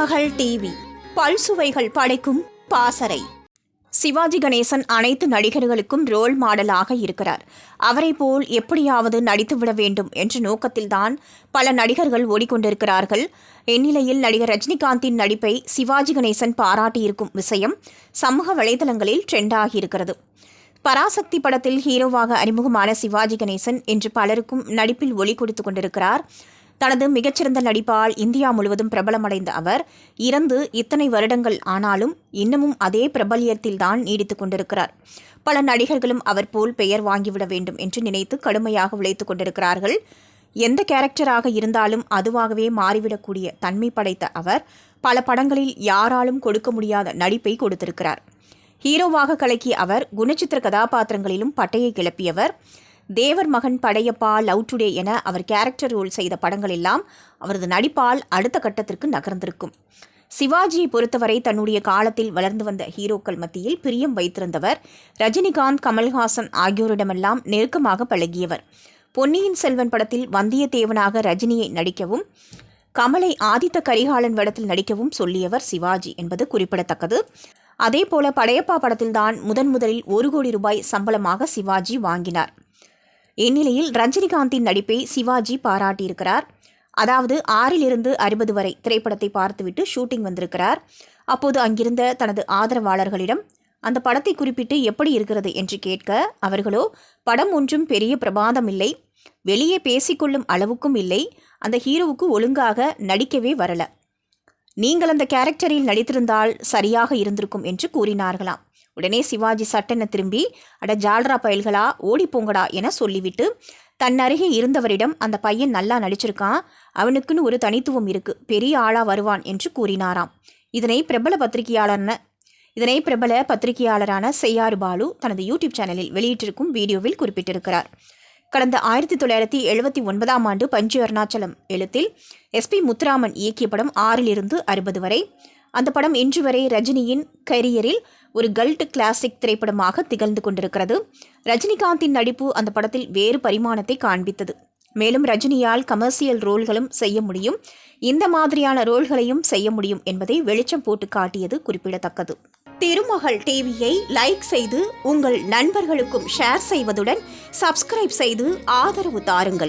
மகள் டிவி. பல்சுவைகள் படைக்கும் பாசறை. சிவாஜி கணேசன் அனைத்து நடிகர்களுக்கும் ரோல் மாடலாக இருக்கிறார். அவரை போல் எப்படியாவது நடித்துவிட வேண்டும் என்ற நோக்கத்தில்தான் பல நடிகர்கள் ஓடிக்கொண்டிருக்கிறார்கள். இந்நிலையில் நடிகர் ரஜினிகாந்தின் நடிப்பை சிவாஜி கணேசன் பாராட்டியிருக்கும் விஷயம் சமூக வலைதளங்களில் ட்ரெண்டாகி இருக்கிறது பராசக்தி படத்தில் ஹீரோவாக அறிமுகமான சிவாஜி கணேசன் இன்று பலருக்கும் நடிப்பில் ஒளி கொடுத்து கொண்டிருக்கிறார். தனது மிகச்சிறந்த நடிப்பால் இந்தியா முழுவதும் பிரபலமடைந்த அவர் இறந்து இத்தனை வருடங்கள் ஆனாலும் இன்னமும் அதே பிரபல்யத்தில்தான் நீடித்துக் கொண்டிருக்கிறார். பல நடிகர்களும் அவர் போல் பெயர் வாங்கிவிட வேண்டும் என்று நினைத்து கடுமையாக உழைத்துக் கொண்டிருக்கிறார்கள். எந்த கேரக்டராக இருந்தாலும் அதுவாகவே மாறிவிடக்கூடிய தன்மை படைத்த அவர் பல படங்களில் யாராலும் கொடுக்க முடியாத நடிப்பை கொடுத்திருக்கிறார். ஹீரோவாக கலக்கிய அவர் குணச்சித்திர கதாபாத்திரங்களிலும் பட்டையை கிளப்பியவர். தேவர் மகன் படையப்பா லவ் டுடே என அவர் கேரக்டர் ரோல் செய்த படங்கள் எல்லாம் அவரது நடிப்பால் அடுத்த கட்டத்திற்கு நகர்ந்திருக்கும். சிவாஜியை பொறுத்தவரை தன்னுடைய காலத்தில் வளர்ந்து வந்த ஹீரோக்கள் மத்தியில் பிரியம் வைத்திருந்தவர் ரஜினிகாந்த் கமல்ஹாசன் ஆகியோரிடமெல்லாம் நெருக்கமாக பழகியவர். பொன்னியின் செல்வன் படத்தில் வந்தியத்தேவனாக ரஜினியை நடிக்கவும் கமலை ஆதித்த கரிகாலன் வேடத்தில் நடிக்கவும் சொல்லியவர் சிவாஜி என்பது குறிப்பிடத்தக்கது. அதேபோல படையப்பா படத்தில்தான் முதன் முதலில் ஒரு கோடி ரூபாய் சம்பளமாக சிவாஜி வாங்கினார். இந்நிலையில் ரஜினிகாந்தின் நடிப்பை சிவாஜி பாராட்டியிருக்கிறார். அதாவது ஆறிலிருந்து அறுபது வரை திரைப்படத்தை பார்த்துவிட்டு ஷூட்டிங் வந்திருக்கிறார். அப்போது அங்கிருந்த தனது ஆதரவாளர்களிடம் அந்த படத்தை குறிப்பிட்டு எப்படி இருக்கிறது? என்று கேட்க அவர்களோ படம் ஒன்றும் பெரிய பிரபாதம் இல்லை. வெளியே பேசிக்கொள்ளும் அளவுக்கும் இல்லை. அந்த ஹீரோவுக்கு ஒழுங்காக நடிக்கவே வரல. நீங்கள் அந்த கேரக்டரில் நடித்திருந்தால் சரியாக இருந்திருக்கும் என்று கூறினார்களாம். உடனே சிவாஜி சட்டென திரும்பி அட ஜால்ரா பயல்களா ஓடிப்போங்கடா என சொல்லிவிட்டு தன் அருகே இருந்தவரிடம் அந்த பையன் நல்லா நடிச்சிருக்கான் அவனுக்குன்னு ஒரு தனித்துவம் இருக்கு பெரிய ஆளா வருவான் என்று கூறினாராம். இதனை பிரபல பத்திரிகையாளர்ன இதனை பிரபல பத்திரிகையாளரான செய்யாறு பாலு தனது யூடியூப் சேனலில் வெளியிட்டிருக்கும் வீடியோவில் குறிப்பிட்டிருக்கிறார். கடந்த ஆயிரத்தி தொள்ளாயிரத்தி எழுபத்தி ஒன்பதாம் ஆண்டு பஞ்சு அருணாச்சலம் எழுத்தில் எஸ்பி முத்துராமன் இயக்கிய படம் ஆறிலிருந்து அறுபது வரை. அந்த படம் இன்று வரை ரஜினியின் கரியரில் ஒரு கல்ட் கிளாசிக் திரைப்படமாக திகழ்ந்து கொண்டிருக்கிறது. ரஜினிகாந்தின் நடிப்பு அந்த படத்தில் வேறு பரிமாணத்தை காண்பித்தது. மேலும் ரஜினியால் கமர்ஷியல் ரோல்களும் செய்ய முடியும். இந்த மாதிரியான ரோல்களையும் செய்ய முடியும் என்பதை வெளிச்சம் போட்டு காட்டியது குறிப்பிடத்தக்கது. திருமகள் டிவியை லைக் செய்து உங்கள் நண்பர்களுக்கும் ஷேர் செய்வதுடன் சப்ஸ்கிரைப் செய்து ஆதரவு தாருங்கள்.